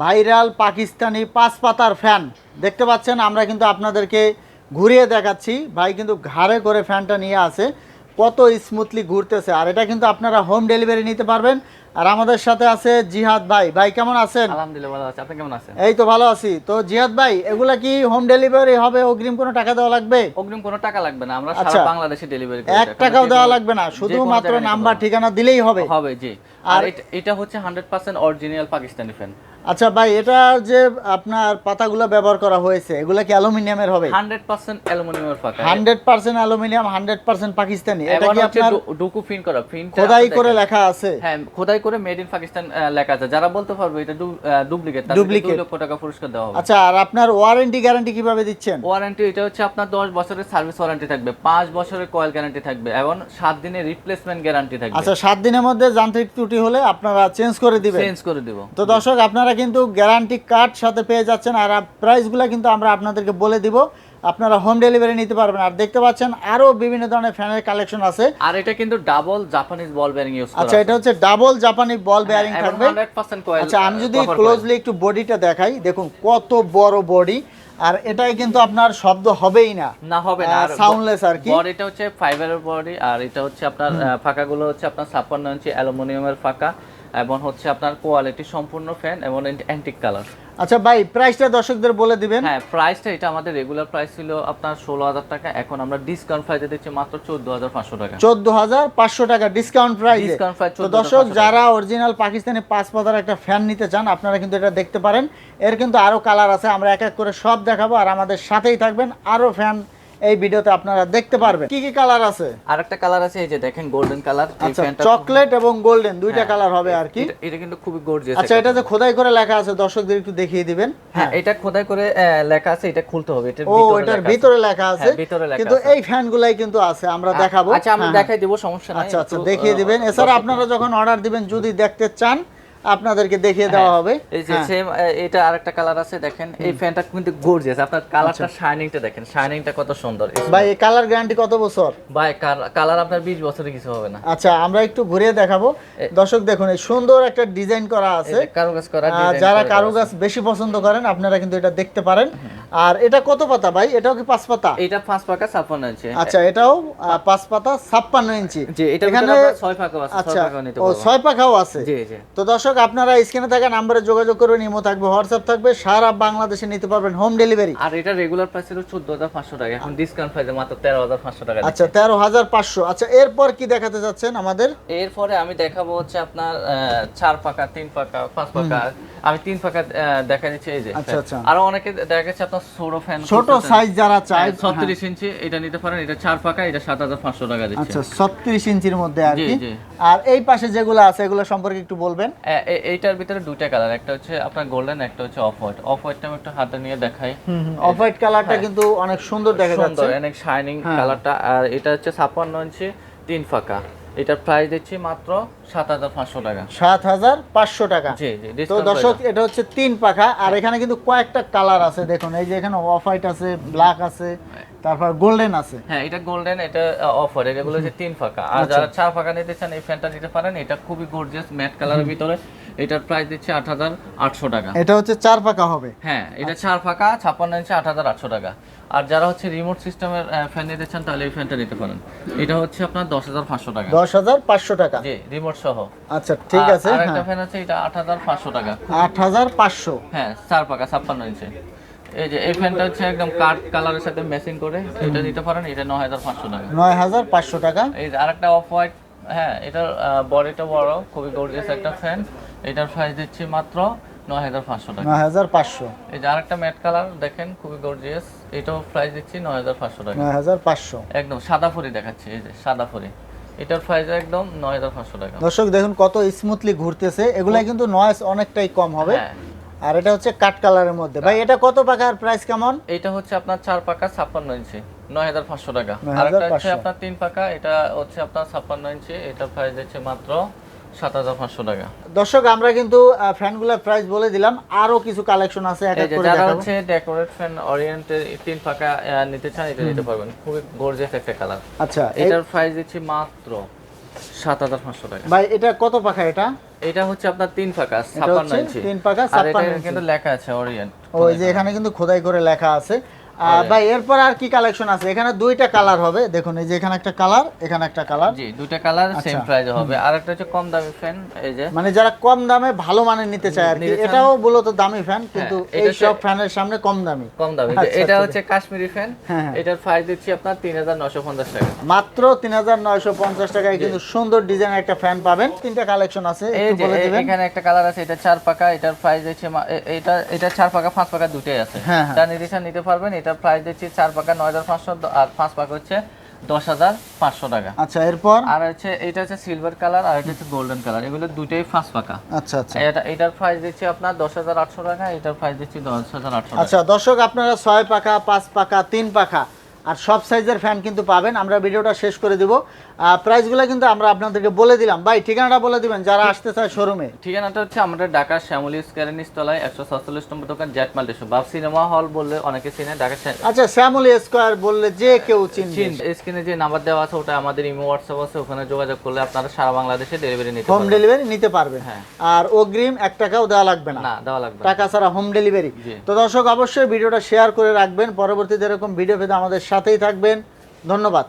Viral Pakistani পাঁচ পাতার fan দেখতে পাচ্ছেন আমরা কিন্তু আপনাদেরকে ঘুরিয়ে দেখাচ্ছি। ভাই কিন্তু ঘাড়ে করে ফ্যানটা নিয়ে আসে কত স্মুথলি ঘুরতেছে। আর এটা কিন্তু আপনারা হোম ডেলিভারি নিতে পারবেন। আর আমাদের সাথে আছে জিহাদ ভাই। ভাই কেমন আছেন? আলহামদুলিল্লাহ ভালো আছে। আপনি কেমন আছেন? এই তো ভালো আছি। তো জিহাদ ভাই এগুলা কি হোম ডেলিভারি হবে? অগ্রিম কোনো টাকা দেওয়া লাগবে? অগ্রিম কোনো টাকা লাগবে না। আমরা আচ্ছা। সারা বাংলাদেশে ডেলিভারি করি এক টাকাও দেওয়া লাগবে না। শুধুমাত্র নাম্বার ঠিকানা দিলেই হবে। হবে জি। আর এটা হচ্ছে 100% অরিজিনাল পাকিস্তানি ফ্যান আচ্ছা ভাই এটা যে আপনার পাতাগুলো ব্যবহার করা হয়েছে এগুলা কি অ্যালুমিনিয়ামের হবে? 100% অ্যালুমিনিয়ামের হান্ড্রেড পার্সেন্ট অ্যালুমিনিয়াম হান্ড্রেড পার্সেন্ট পাকিস্তানি। এটা কি আপনার ডুকু ফিন করা ফিন খোদাই করে লেখা আছে? হ্যাঁ খোদাই করে মেড ইন পাকিস্তান লেখা আছে। যারা বলতে পারবে এটা ডুপ্লিকেট Duplicate। 2 লক্ষ টাকা পুরস্কার দেওয়া হবে। আচ্ছা আর আপনার ওয়ারেন্টি গ্যারান্টি কীভাবে দিচ্ছেন? ওয়ারেন্টি এটা হচ্ছে আপনার 10 বছরের সার্ভিস ওয়ারেন্টি থাকবে 5 বছরের কয়েল গ্যারান্টি থাকবে এবং 7 দিনের রিপ্লেসমেন্ট গ্যারান্টি থাকবে। আচ্ছা সাত দিনের মধ্যে যান্ত্রিক ত্রুটি হলে আপনারা চেঞ্জ করে দিবেন। চেঞ্জ করে দিব। তো দর্শক আপনারা কিন্তু গ্যারান্টি কার্ড সাথে পেয়ে যাচ্ছেন আর প্রাইসগুলো কিন্তু আমরা আপনাদেরকে বলে দিব। আপনারা হোম ডেলিভারি নিতে পারবেন। আর দেখতে পাচ্ছেন আরও বিভিন্ন ধরনের ফ্যানের কালেকশন আছে। আর এটা কিন্তু double Japanese ball bearing use করা আচ্ছা এটা হচ্ছে ডাবল জাপানি বল বেয়ারিং থাকবে। 100% কয়েল আচ্ছা আমি যদি ক্লোজলি একটু বডিটা দেখাই দেখুন কত বড় বডি আর এটাই কিন্তু আপনার শব্দ হবেই না। না হবে না। সাউন্ডলেস আর কি। বডিটা হচ্ছে ফাইবারের বডি আর এটা হচ্ছে আপনার ফাঁকাগুলো হচ্ছে আপনার ছাপ্পান্ন ইঞ্চি অ্যালুমিনিয়ামের ফাঁকা। এবং হচ্ছে আপনার কোয়ালিটি সম্পূর্ণ ফ্যান এবং অ্যান্টিক কালার আচ্ছা ভাই প্রাইসটা দর্শকদের বলে দিবেন। হ্যাঁ প্রাইসটা এটা আমাদের রেগুলার প্রাইস ছিল আপনার ষোলো হাজার টাকা এখন আমরা ডিসকাউন্ট প্রাইসে দিচ্ছি মাত্র চোদ্দ হাজার পাঁচশো টাকা। চোদ্দ হাজার পাঁচশো টাকা ডিসকাউন্ট প্রাইস ডিসকাউন্ট price তো দর্শক যারা অরিজিনাল পাকিস্তানি পাঁচ পাতার একটা ফ্যান নিতে চান আপনারা কিন্তু এটা দেখতে পারেন। এর কিন্তু আরও কালার আছে আমরা এক এক করে সব দেখাবো আর আমাদের সাথেই থাকবেন আরও ফ্যান এই ভিডিওতে আপনারা দেখতে পারবেন। কি কি কালার আছে? আর একটা কালার আছে এই যে দেখেন গোল্ডেন কালার আচ্ছা চকলেট এবং গোল্ডেন দুইটা হ্যাঁ, কালার হবে আর কি। এটা- এটা কিন্তু খুবই গর্জিয়াস আচ্ছা এটা যে খোদাই করে লেখা আছে দর্শকদের একটু দেখিয়ে দিবেন। হ্যাঁ এটা খোদাই করে লেখা আছে এটা খুলতে হবে এটার ও ভিতরে এটার লেখা আছে। ভিতরে লেখা আছে। হ্যাঁ, লেখা কিন্তু এই ফ্যান গুলাই কিন্তু আছে আমরা দেখাবো। আচ্ছা আমি হ্যাঁ, দেখাই দেবো সমস্যা নাই আচ্ছা আচ্ছা দেখিয়ে দিবেন। এছাড়া আপনারা যখন অর্ডার দিবেন যদি দেখতে চান আপনাদেরকে দেখিয়ে দেওয়া হবে। এই যে হ্যাঁ। সেম এটা আরেকটা কালার আছে দেখেন এই ফ্যানটা কিন্তু গর্জিয়াস আপনার কালারটা আচ্ছা। শাইনিংটা দেখেন শাইনিংটা কত সুন্দর ভাই এই কালার গ্যারান্টি কত বছর? ভাই কালার আপনার 20 বছরে কিছু হবে না। আচ্ছা আমরা একটু ঘুরিয়ে দেখাবো। দর্শক দেখুন এই সুন্দর একটা ডিজাইন করা আছে। কারুকাজ করা design যারা করা কারুগাছ বেশি পছন্দ করেন আপনারা কিন্তু এটা দেখতে পারেন। আর এটা কত পাতা ভাই? এটাও কি পাঁচ পাতা? এটা পাঁচ পাকা ছাপ্পান্ন ইঞ্চি। আচ্ছা এটাও পাঁচ পাতা ছাপ্পান্ন ইঞ্চি। যে এটা এখানে ছয় পাকা আছে ছয় আচ্ছা ও ছয় পাখাও আছে। জি জি। তো দর্শক আপনারা স্ক্রিনে থাকা নাম্বারে যোগাযোগ করবেন ইমো থাকবে হোয়াটসঅ্যাপ থাকবে সারা বাংলাদেশে নিতে পারবেন হোম ডেলিভারি। আর এটা রেগুলার প্রাইস ছিল চোদ্দ হাজার পাঁচশো টাকা এখন ডিসকাউন্ট প্রাইসে মাত্র তেরো হাজার পাঁচশো টাকা আচ্ছা তেরো হাজার পাঁচশো। আচ্ছা এরপর কি দেখাতে চাচ্ছেন আমাদের? এরপরে আমি দেখাবো হচ্ছে আপনার চার পাকা তিন পাকা পাঁচ পাকা আমি তিন পাকা দেখা দিচ্ছি এই যে। আচ্ছা, আচ্ছা। আরও অনেকে দেখা যাচ্ছে আপনার সৌর ফ্যান ছোট সাইজ যারা চায় হ্যাঁ। ছত্রিশ ইঞ্চি এটা নিতে পারেন এটা চার পাকা এটা সাত হাজার পাঁচশো টাকা দিচ্ছে। আচ্ছা ছত্রিশ ইঞ্চির মধ্যে আর কি। আর এই পাশে যেগুলো আছে এগুলো সম্পর্কে একটু বলবেন। এইটার ভিতরে দুইটা কালার একটা হচ্ছে আপনার গোল্ডেন একটা হচ্ছে অফ হোয়াইট অফ হোয়াইটটা আমি একটু হাতে নিয়ে দেখাই। অফ হোয়াইট কালারটা কিন্তু অনেক সুন্দর দেখা হ্যাঁ। যাচ্ছে। অনেক শাইনিং হ্যাঁ। কালারটা আর এটা হচ্ছে ছাপ্পান্ন ইঞ্চি তিন ফাঁকা। এটার প্রাইস দিচ্ছি মাত্র সাত হাজার পাঁচশো টাকা। সাত হাজার পাঁচশো টাকা। জি জি তো দর্শক এটা হচ্ছে তিন পাখা। আর এখানে কিন্তু কয়েকটা কালার আছে দেখুন। এই যে এখানে অফ হোয়াইট আছে ব্ল্যাক আছে। তারপর গোল্ডেন আছে। হ্যাঁ এটা গোল্ডেন এটা অফ হোয়াইট এগুলো হচ্ছে তিন ফাঁকা। আর আচ্ছা। যারা চার ফাঁকা নিতে চান এই ফ্যানটা নিতে পারেন এটা খুবই গর্জিয়াস ম্যাট কালারের ভিতরে। এটার প্রাইস দিচ্ছে আট হাজার আটশো টাকা। এটা হচ্ছে চার পাখা হবে। হ্যাঁ এটা চার ফাঁকা ছাপ্পান্ন ইঞ্চি আট হাজার আটশো টাকা। আর যারা হচ্ছে রিমোট সিস্টেমের ফ্যান নিতে চান তাহলে এই ফ্যানটা নিতে পারেন। এটা হচ্ছে আপনার দশ হাজার পাঁচশো টাকা। দশ হাজার পাঁচশো টাকা। জি রিমোট সহ। আচ্ছা ঠিক আছে আর একটা ফ্যান আছে এটা আট হাজার পাঁচশো টাকা। আট হাজার পাঁচশো। হ্যাঁ চার পাকা ছাপ্পান্ন ইঞ্চি। এই যে এই ফ্যানটা হচ্ছে একদম কাঠ কালারের সাথে ম্যাচিং করে। এটা নিতে পারেন এটা নয় হাজার পাঁচশো টাকা। নয় হাজার পাঁচশো টাকা? এই আরেকটা অফ হোয়াইট হ্যাঁ এটার বডিটা বড় খুবই গর্জিয়াস একটা ফ্যান এটার প্রাইস দিচ্ছি মাত্র নয় হাজার পাঁচশো টাকা। নয় হাজার পাঁচশো। এই যে আরেকটা ম্যাট কালার দেখেন খুবই গর্জিয়াস এটাও প্রাইস দিচ্ছি নয় হাজার পাঁচশো টাকা। নয় হাজার পাঁচশো। একদম সাদা ফুরি দেখাচ্ছি এই যে সাদা ফুরি। এটার প্রাইস একদম নয় হাজার পাঁচশো টাকা। দর্শক দেখুন কত স্মুথলি ঘুরতেছে। এগুলা কিন্তু নয়েস অনেকটাই কম হবে। হ্যাঁ। আর এটা হচ্ছে কাট কালারের মধ্যে। ভাই এটা কত পাকার প্রাইস কেমন? এটা হচ্ছে আপনার চার পাকা ছাপ্পান্ন ইঞ্চি নয় হাজার পাঁচশো টাকা। 9,500 আরেকটা হচ্ছে আপনার তিন পাকা এটা হচ্ছে আপনার ছাপ্পান্ন ইঞ্চি এটার প্রাইস হচ্ছে মাত্র সাত হাজার পাঁচশো টাকা। দর্শক আমরা কিন্তু ফ্যানগুলোর প্রাইস বলে দিলাম। আরও কিছু কালেকশন আছে এক এক করে দেখাবো। হচ্ছে ডেকোরেট ফ্যান ওরিয়েন্টের তিন পাকা নিতে চান এটা নিতে পারবেন। খুবই গর্জিয়াস একটা কালার আচ্ছা এটার প্রাইস দিচ্ছি মাত্র সাত হাজার পাঁচশো টাকা। ভাই এটা কত পাখা এটা? এটা হচ্ছে আপনার তিন পাখা ছাপ্পান্ন ইঞ্চি। তিন পাখা ছাপ্পান্ন ইঞ্চি। কিন্তু লেখা আছে ওরিয়েন্ট ওই যে এখানে কিন্তু খোদাই করে লেখা আছে। ভাই এরপর আর কি কালেকশন আছে? এখানে দুইটা কালার হবে। দেখুন এই যে এখানে একটা কালার এখানে একটা কালার জি দুইটা কালার সেম। প্রাইসে হবে। আর একটা হচ্ছে কম দামি ফ্যান এই যে। মানে যারা কম দামে ভালো মানের নিতে চায় আর কি। এটাও মূলত দামি ফ্যান কিন্তু হ্যাঁ, এই সব ফ্যানের সামনে কম দামি। কম দামি। আচ্ছা, এটা আচ্ছা। হচ্ছে কাশ্মীরি ফ্যান হ্যাঁ, হ্যাঁ। এটার প্রাইস দিচ্ছি আপনার তিন হাজার নশো পঞ্চাশ টাকা। মাত্র তিন হাজার নয়শো পঞ্চাশ টাকায় কিন্তু সুন্দর ডিজাইন একটা ফ্যান পাবেন। তিনটা কালেকশন আছে একটু বলে দিবেন। এখানে একটা কালার আছে এটা চার পাকা। এটার প্রাইস দিচ্ছে মা- এটা এটা চার পাকা পাঁচ পাকা দুটোই আছে। হ্যাঁ, হ্যাঁ। যা নির্দেশন নিতে পারবেন এটার প্রাইস দিচ্ছি চার পাকা নয় হাজার পাঁচশো আর পাঁচ পাকা হচ্ছে দশ হাজার পাঁচশো টাকা। আচ্ছা এরপর? আর হচ্ছে এটা হচ্ছে সিলভার কালার আর এটা হচ্ছে গোল্ডেন কালার এগুলো দুটোই পাঁচ পাকা। আচ্ছা আচ্ছা। এটা এটার প্রাইস দিচ্ছি আপনার দশ হাজার আটশো টাকা এটার প্রাইস দিচ্ছি দশ হাজার আটশো আচ্ছা দর্শক আপনারা ছয় পাখা পাঁচ পাকা তিন পাখা আর সব সাইজের ফ্যান কিন্তু পাবেন। আমরা ভিডিওটা শেষ করে দিব। প্রাইসগুলো কিন্তু আমরা আপনাদেরকে বলে দিলাম। ভাই ঠিকানাটা বলে দিবেন যারা আসতে চায় শোরুমে ঠিকানাটা হচ্ছে আমাদের ঢাকার শ্যামলী স্কোয়ারের নিচতলায় একশো সাতচল্লিশ নম্বর দোকান জ্যাট বাপ সিনেমা হল বললে অনেকে চিনে ঢাকা আচ্ছা শ্যামলি স্কোয়ার বললে যে কেউ চিনবে। স্ক্রিনে যে নাম্বার দেওয়া আছে ওটা আমাদের ইমো হোয়াটসঅ্যাপ আছে ওখানে যোগাযোগ করলে আপনারা সারা বাংলাদেশে ডেলিভারি নিতে হোম ডেলিভারি নিতে পারবেন। হ্যাঁ। আর অগ্রিম এক টাকাও দেওয়া লাগবে না। দেওয়া লাগবে টাকা ছাড়া হোম ডেলিভারি তো দর্শক অবশ্যই ভিডিওটা শেয়ার করে রাখবেন। পরবর্তীতে এরকম ভিডিও পেতে আমাদের সাথেই থাকবেন। ধন্যবাদ।